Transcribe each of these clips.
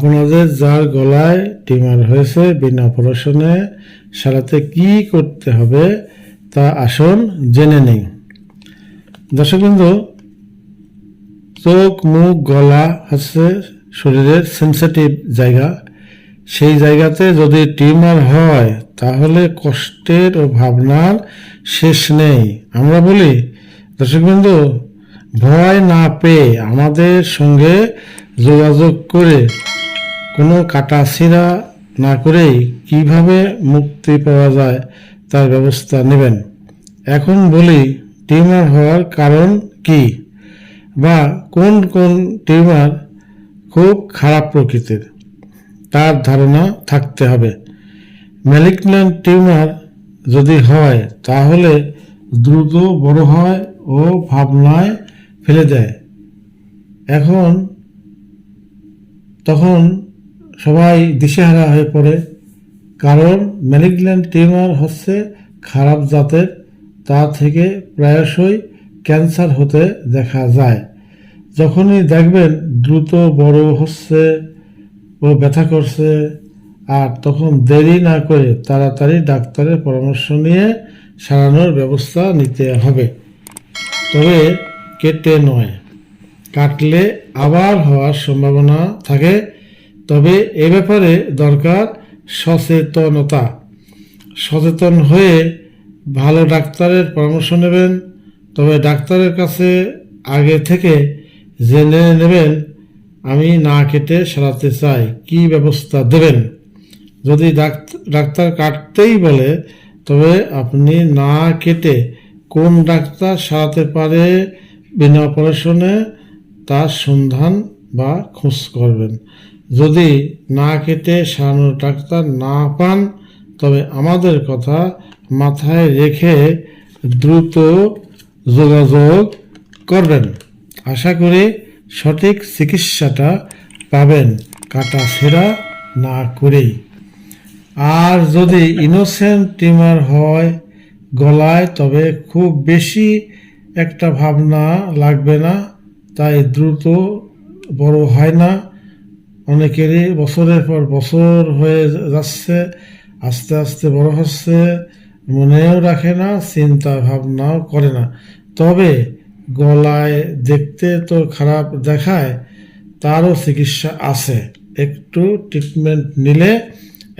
আপনাদের যার গলায় টিমার হয়েছে বিনা অপারেশনে সারাতে কি করতে হবে তা আসুন জেনে নেই দর্শকবৃন্দ, চোখ, মুখ, গলা হচ্ছে শরীরের সেন্সিটিভ জায়গা। সেই জায়গাতে যদি টিউমার হয়, তাহলে কষ্টের ও ভাবনার শেষ নেই। আমরা বলি, দর্শকবৃন্দ, ভয় না পেয়ে আমাদের সঙ্গে যোগাযোগ করে কোনো কাটাছিড়া না করেই কীভাবে মুক্তি পাওয়া যায় তার ব্যবস্থা নেবেন? এখন বলি, টিউমার হওয়ার কারণ কি? বা কোন কোন টিউমার খুব খারাপ প্রকৃতির? তার ধারণা থাকতে হবে। ম্যালিগন্যান্ট টিউমার যদি হয়, তাহলে দ্রুত বড় হয় ও ভাবনায় ফেলে দেয়। এখন, তখন সবাই দিশেহারা হয়ে পড়ে। কারণ ম্যালিগন্যান্ট টিউমার হচ্ছে খারাপ জাতের, তা থেকে প্রায়শই ক্যান্সার হতে দেখা যায়। যখনই দেখবেন দ্রুত বড় হচ্ছে ও ব্যথা করছে, আর তখন দেরি না করে তাড়াতাড়ি ডাক্তারের পরামর্শ নিয়ে সারানোর ব্যবস্থা নিতে হবে। তবে কেটে নয়, কাটলে আবার হওয়ার সম্ভাবনা থাকে। তবে এ ব্যাপারে দরকার সচেতনতা। সচেতন হয়ে ভালো ডাক্তারের পরামর্শ নেবেন, তবে ডাক্তারের কাছে আগে থেকে জেনে নেবেন, আমি না কেটে সারাতে চাই। কি ব্যবস্থা দেবেন? যদি ডাক্ত- ডাক্তার কাটতেই বলে, তবে আপনি না কেটে কোন ডাক্তার সারাতে পারে বিনা অপারেশনে তার সন্ধান বা খোঁজ করবেন। যদি না খেতে সারানোর ডাক্তার না পান, তবে আমাদের কথা মাথায় রেখে দ্রুত যোগাযোগ করবেন। আশা করি সঠিক চিকিৎসাটা পাবেন কাটা সেরা না করেই। আর যদি ইনোসেন্ট টিউমার হয় গলায়, তবে খুব বেশি একটা ভাবনা লাগবে না, তাই দ্রুত বড় হয় না। অনেকেরই বছরের পর বছর হয়ে যাচ্ছে, আস্তে আস্তে বড় হচ্ছে, মনেও রাখে না, চিন্তা ভাবনাও করে না। তবে গলায় দেখতে তো খারাপ দেখায়, তারও চিকিৎসা আছে। একটু ট্রিটমেন্ট নিলে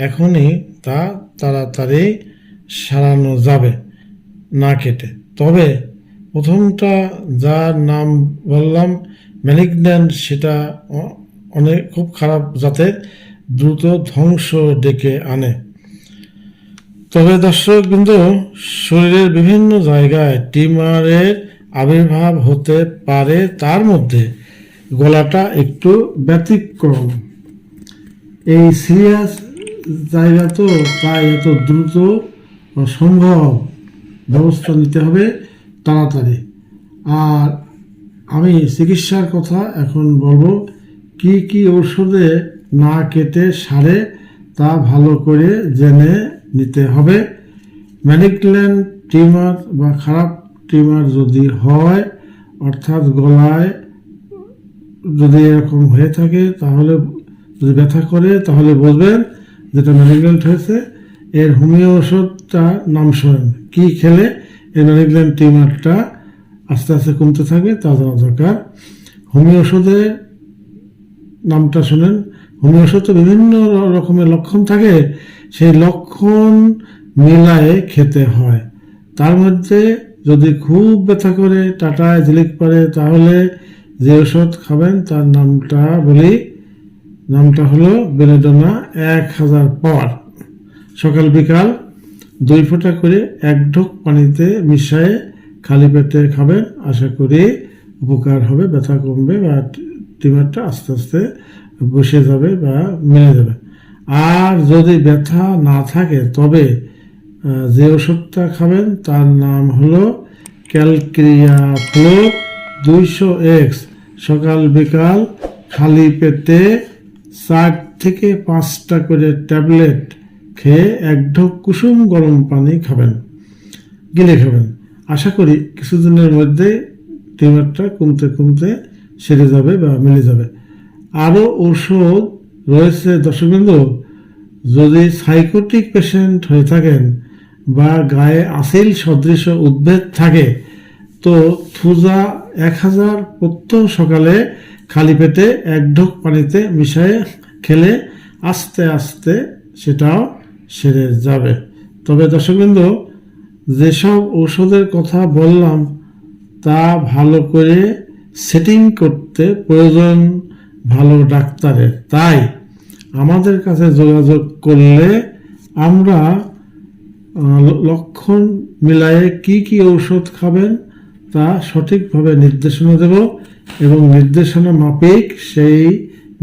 এখনই তা তাড়াতাড়ি সারানো যাবে, না কেটে। তবে প্রথমটা যার নাম বললাম ম্যালিগন্যান্ট সেটা অনেক খুব খারাপ যাতে দ্রুত ধ্বংস ডেকে আনে। তবে দর্শক বিন্দু শরীরের বিভিন্ন জায়গায় টিমারের আবির্ভাব হতে পারে, তার মধ্যে গলাটা একটু ব্যতিক্রম। এই সিরিয়াস জায়গা তো তাই এত দ্রুত সম্ভব ব্যবস্থা নিতে হবে তাড়াতাড়ি। আর আমি চিকিৎসার কথা এখন বলব কি কি ওষুধে না কেটে সারে তা ভালো করে জেনে নিতে হবে। ম্যালিগন্যান্ট টিউমার বা খারাপ টিউমার যদি হয়, অর্থাৎ গলায় যদি এরকম হয়ে থাকে, তাহলে যদি ব্যথা করে, তাহলে বুঝবেন যেটা ম্যালিগন্যান্ট হয়েছে, এর হোমিও ওষুধটা নাম শোনেন কি খেলে এই ম্যালিগন্যান্ট টিউমারটা আস্তে আস্তে কমতে থাকবে তা জানা দরকার। হোমিও ওষুধের নামটা শোনেন। হোমিও তো বিভিন্ন রকমের লক্ষণ থাকে, সেই লক্ষণ মিলায়ে খেতে হয়। তার মধ্যে যদি খুব ব্যথা করে, টাটায় ঝিলিক পারে তাহলে যে ওষুধ খাবেন, তার নামটা বলি, নামটা হলো বেলেডোনা এক হাজার পাওয়ার সকাল, বিকাল দুই ফোঁটা করে এক ঢোক পানিতে মিশিয়ে খালি পেটে খাবেন। আশা করি উপকার হবে, ব্যথা কমবে বা টিমারটা আস্তে আস্তে বসে যাবে বা মেনে যাবে। আর যদি ব্যথা না থাকে, তবে যে ওষুধটা খাবেন তার নাম হলো ক্যালক্রিয়া ফ্লো দুইশো এক্স। সকাল, বিকাল, খালি পেটে চার থেকে পাঁচটা করে ট্যাবলেট খেয়ে এক ঢোক কুসুম গরম পানি খাবেন, গিলে খাবেন। আশা করি কিছুদিনের মধ্যে টিউমারটা কমতে কমতে সেরে যাবে বা মিলে যাবে। আরও ওষুধ রয়েছে, দর্শকবৃন্দ, যদি সাইকোটিক পেশেন্ট হয়ে থাকেন বা গায়ে আসিল সদৃশ উদ্ভেদ থাকে, তো থুজা এক হাজার প্রত্যহ সকালে খালি পেটে এক ঢোক পানিতে মিশিয়ে খেলে আস্তে আস্তে সেটাও সেরে যাবে। তবে দর্শকবৃন্দ, যেসব ঔষধের কথা বললাম, তা ভালো করে সেটিং করতে প্রয়োজন ভালো ডাক্তারের। তাই আমাদের কাছে যোগাযোগ করলে আমরা লক্ষণ মিলায়ে কি কি ঔষধ খাবেন তা সঠিকভাবে নির্দেশনা দেব এবং নির্দেশনা মাফিক সেই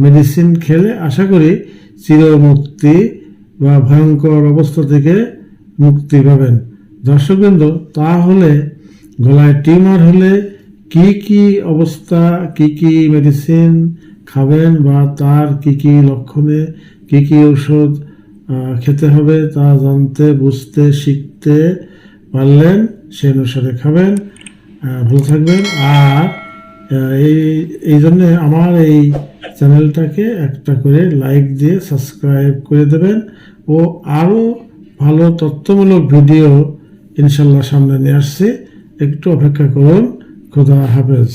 মেডিসিন খেলে আশা করি চিরমুক্তি বা ভয়ঙ্কর অবস্থা থেকে মুক্তি পাবেন। দর্শকবৃন্দ, তাহলে গলায় টিউমার হলে কি কি অবস্থা, কি কি মেডিসিন খাবেন বা তার কি কি লক্ষণে, কি কি ঔষধ খেতে হবে তা জানতে, বুঝতে, শিখতে পারলেন সে অনুসারে খাবেন। ভালো থাকবেন। আর এই এই জন্য আমার এই চ্যানেলটাকে একটা করে লাইক দিয়ে সাবস্ক্রাইব করে দেবেন ও আরও ভালো তথ্যমূলক ভিডিও ইনশাল্লাহ সামনে নিয়ে আসছি। একটু অপেক্ষা করুন। খোদা হাফেজ